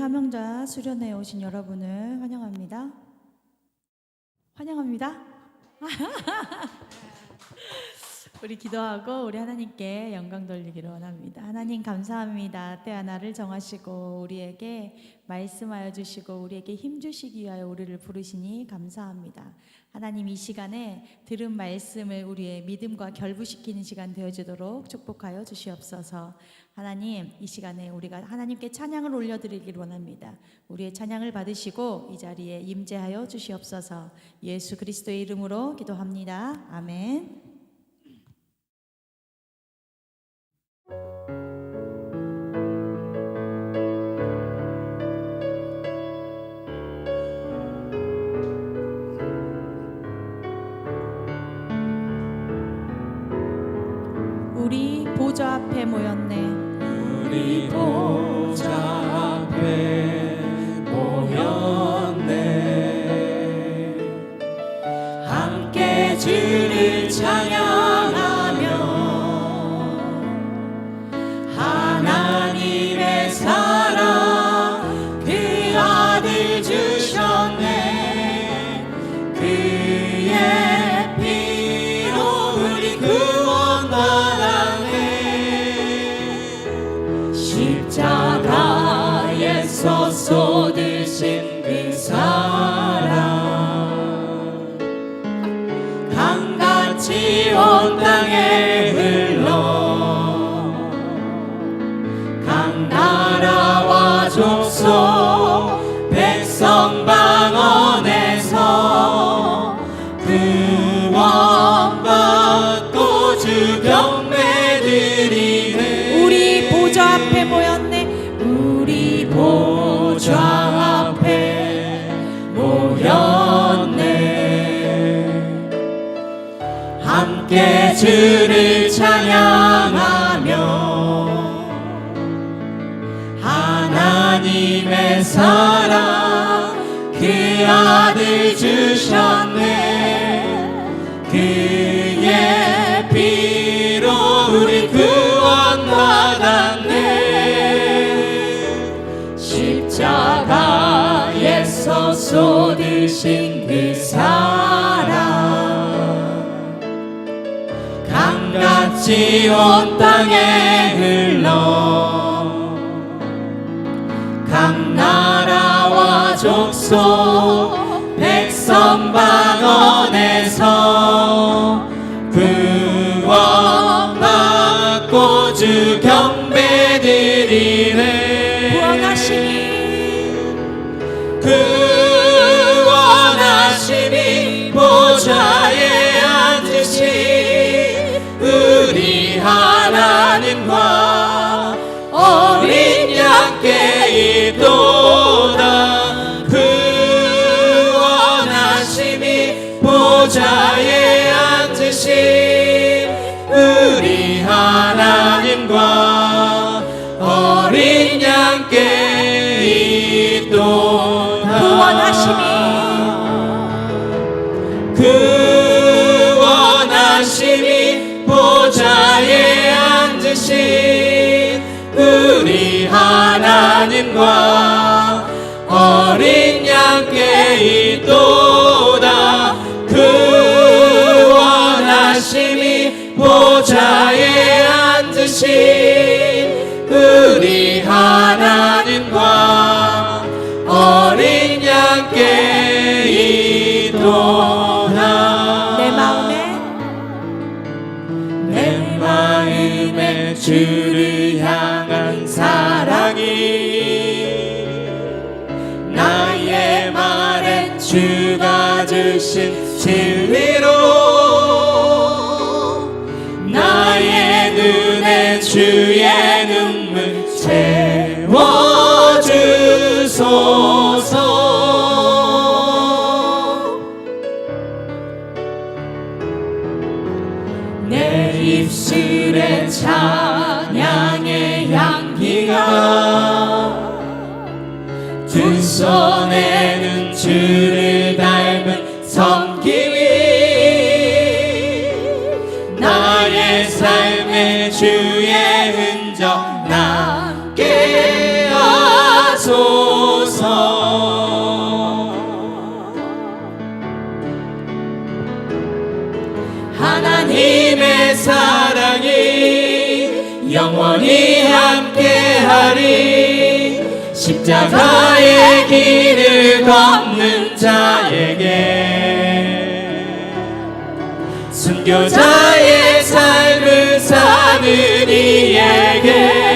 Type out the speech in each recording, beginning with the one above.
사명자 수련회에 오신 여러분을 환영합니다. 환영합니다. 우리 기도하고 우리 하나님께 영광 돌리기를 원합니다. 하나님 감사합니다. 때 하나를 정하시고 우리에게 말씀하여 주시고 우리에게 힘 주시기 위하여 우리를 부르시니 감사합니다. 하나님 이 시간에 들은 말씀을 우리의 믿음과 결부시키는 시간 되어지도록 축복하여 주시옵소서. 하나님 이 시간에 우리가 하나님께 찬양을 올려드리길 원합니다. 우리의 찬양을 받으시고 이 자리에 임재하여 주시옵소서. 예수 그리스도의 이름으로 기도합니다. 아멘. 함께 주를 찬양하며 하나님의 사랑 그 아들 주셨네. 그의 피로 우리 구원 받았네. 십자가에서 쏟으신 그 사랑 강같이 온 땅에 흘러 각 나라와 족속 구원하시니 보좌에 앉으신 우리 하나님과 어린 양께 있도다 내 마음에? 내 마음에 주를 향한 사랑이 나의 말엔 주가 주신 채워주소서. 내 입술에 찬양의 향기가 두 손에는 주 영원히 함께하리. 십자가의 길을 걷는 자에게. 순교자의 삶을 사는 이에게.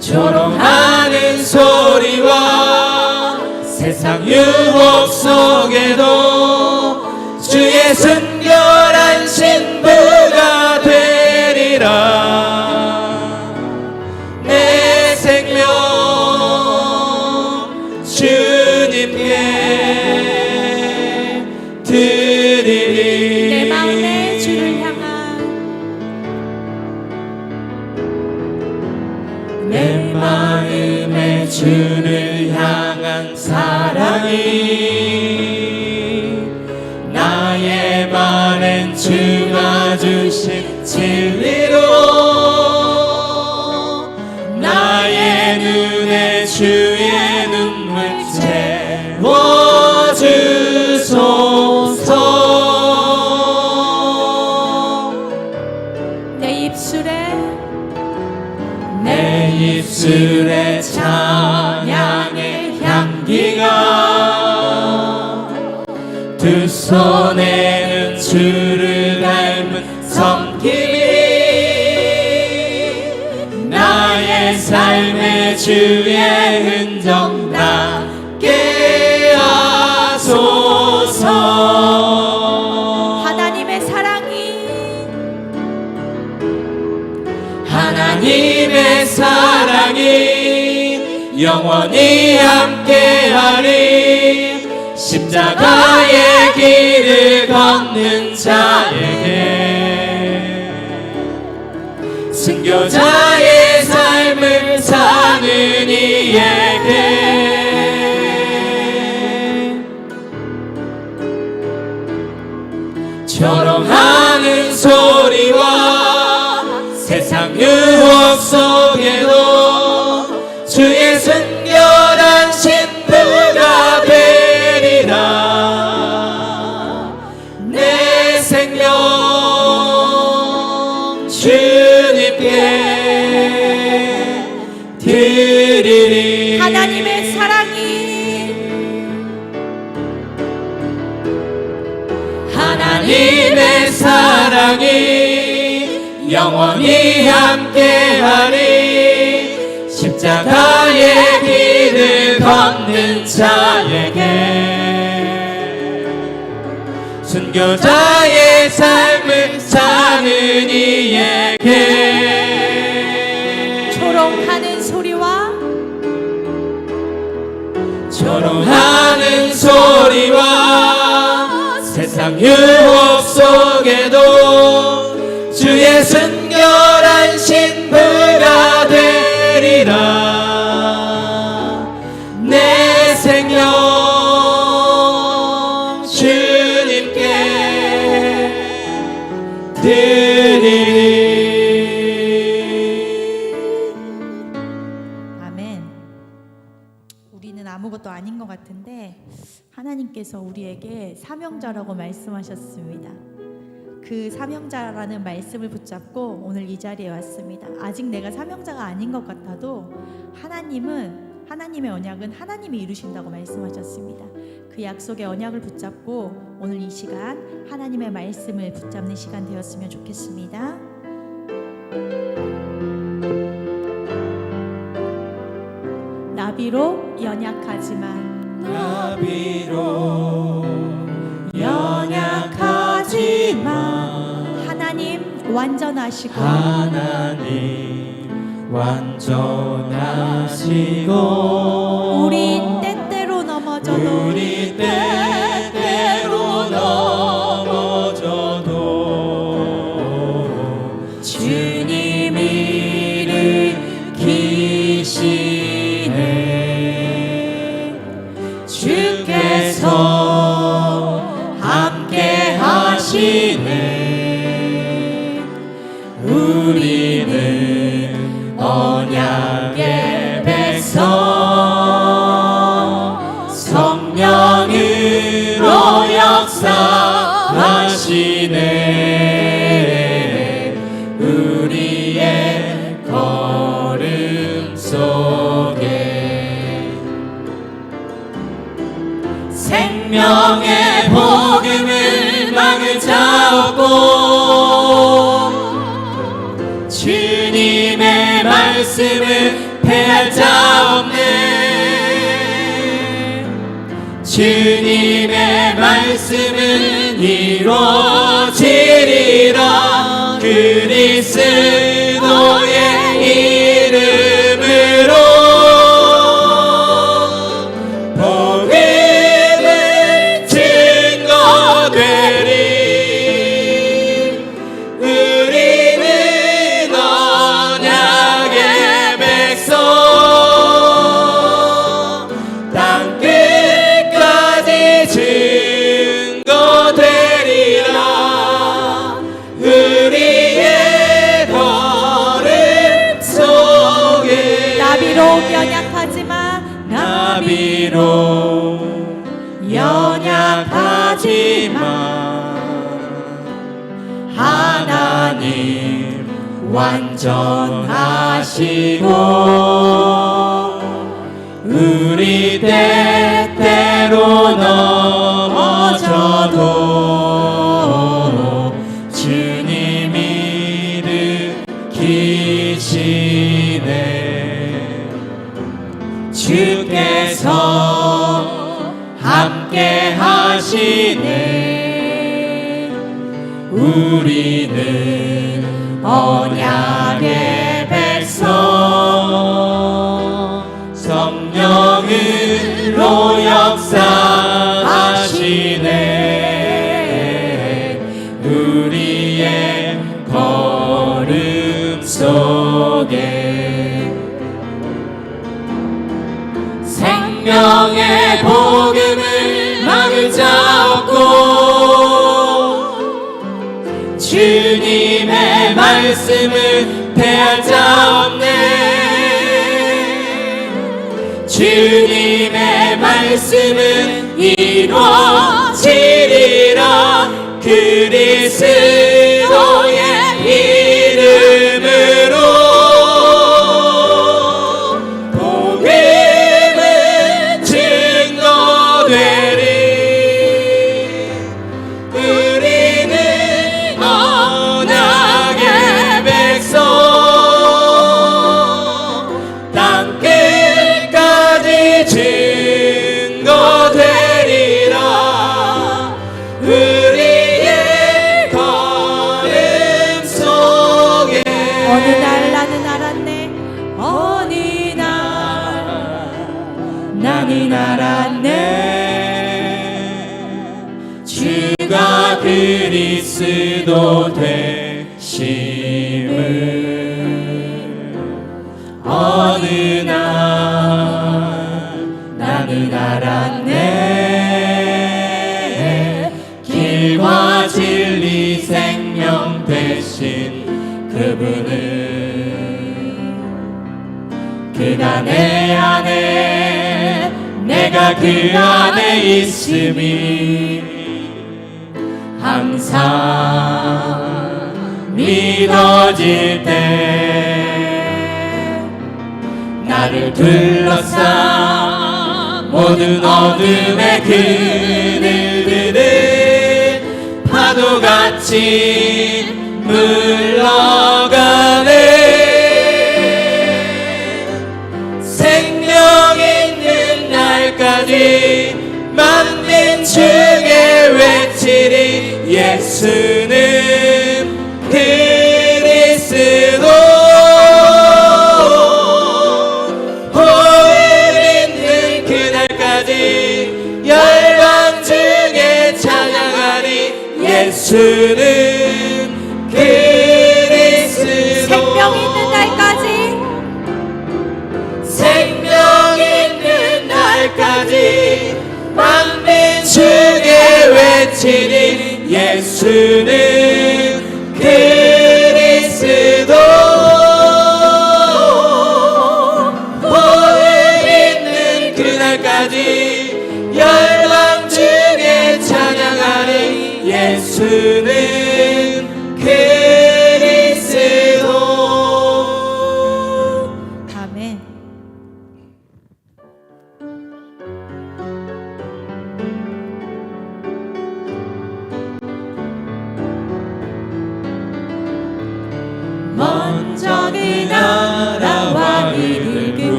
조롱하는 소리와 세상 유혹 속에도 입술에 내 입술에 찬양의 향기가 두 손에는 주를 닮은 섬김이 나의 삶의 주의 흔적 영원히 함께하리. 십자가의 길을 걷는 자에게. 순교자의 삶을 사는 이에게. 조롱하 영원히 함께하리. 십자가의 길을 걷는 자에게 순교자의 삶을 사는 이에게 조롱하는 소리와 조롱하는 소리와 세상 유혹 속에도 순결한 신부가 되리라 내 생명 주님께 드리리 아멘. 우리는 아무것도 아닌 것 같은데 하나님께서 우리에게 사명자라고 말씀하셨습니다. 그 사명자라는 말씀을 붙잡고 오늘 이 자리에 왔습니다. 아직 내가 사명자가 아닌 것 같아도 하나님은 하나님의 언약은 하나님이 이루신다고 말씀하셨습니다. 그 약속의 언약을 붙잡고 오늘 이 시간 하나님의 말씀을 붙잡는 시간 되었으면 좋겠습니다. 나비로 연약하지만 나비로 연약하 지만 하나님 완전하시고 하나님 완전하시고 우리 때때로 넘어져도 우리 때 생명의 복음을 막을 자 없고 주님의 말씀을 패할 자 없네. 주님의 말씀은 이루 전하시고 우리 때 생명의 복음을 막을 자 없고 주님의 말씀을 패할 자 없네. 주님의 말씀은 그리스도 되심을. 어느 날 나는 알았네. 길과 진리 생명 되신 그분을 그가 내 안에 내가 그 안에 있음이 항상 믿어질 때 나를 둘러싼 모든 어둠의 그늘들은 파도같이 물 예수는 그리스도. 복음 있는 그날까지 열방 중에 찬양하리. 예수는 그리스도. 생명 있는 날까지? 생명 있는 날까지. 만민 중에 외치리 예수는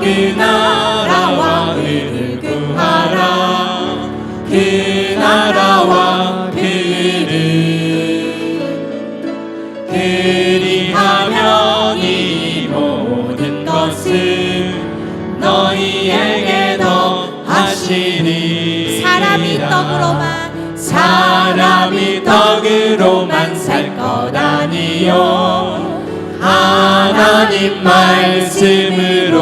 그 나라와 그를 구하라. 그 나라와 그를 그리하면 이 모든 것을 너희에게 더 하시리. 사람이 떡으로만 사람이 떡으로만 살 것 아니요. 하나님 말씀으로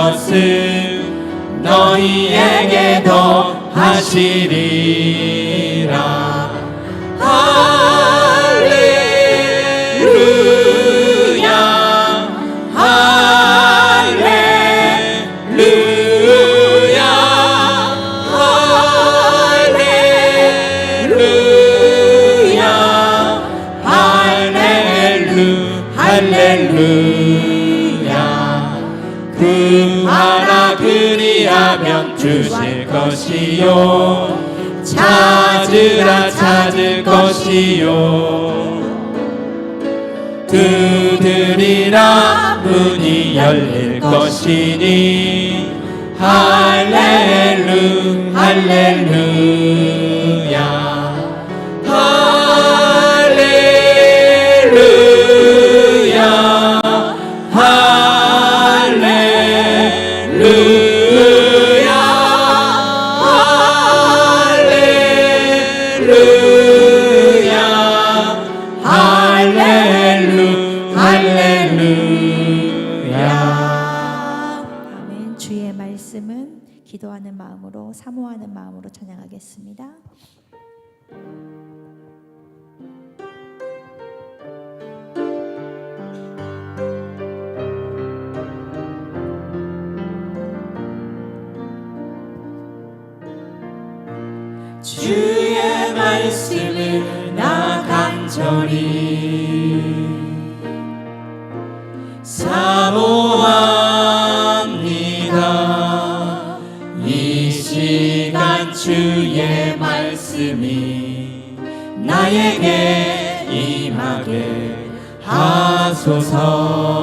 것을 너희에게 더하시리 것이요. 찾으라 찾을 것이요. 두드리라 문이 열릴 것이니. 할렐루 할렐루 간절히. 사모합니다. 이 시간 주의 말씀이 나에게 임하게 하소서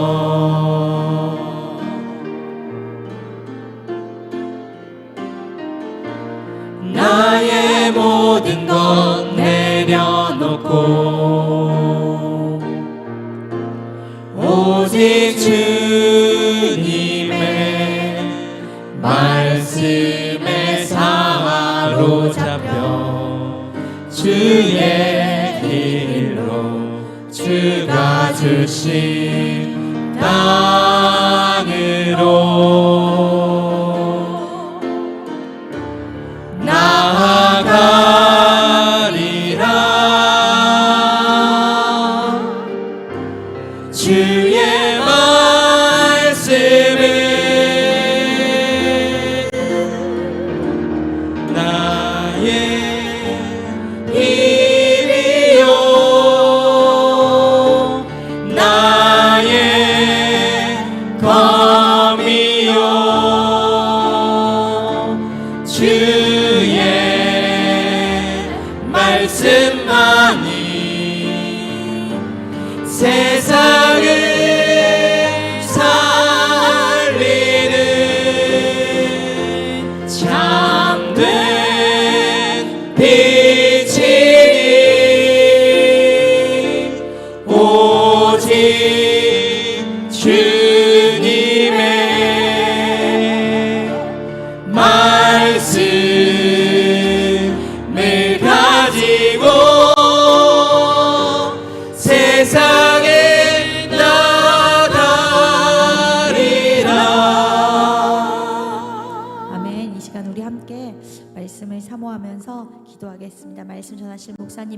말씀에 사로 잡혀 주의 길로 주가 주신 땅으로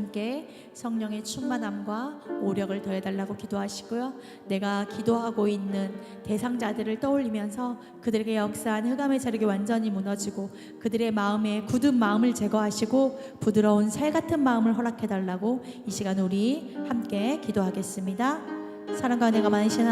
목사님께 성령의 충만함과 오력을 더해달라고 기도하시고요. 내가 기도하고 있는 대상자들을 떠올리면서 그들에게 역사한 흑암의 자력이 완전히 무너지고 그들의 마음에 굳은 마음을 제거하시고 부드러운 살 같은 마음을 허락해달라고 이 시간 우리 함께 기도하겠습니다. 사랑과 은혜가 많으신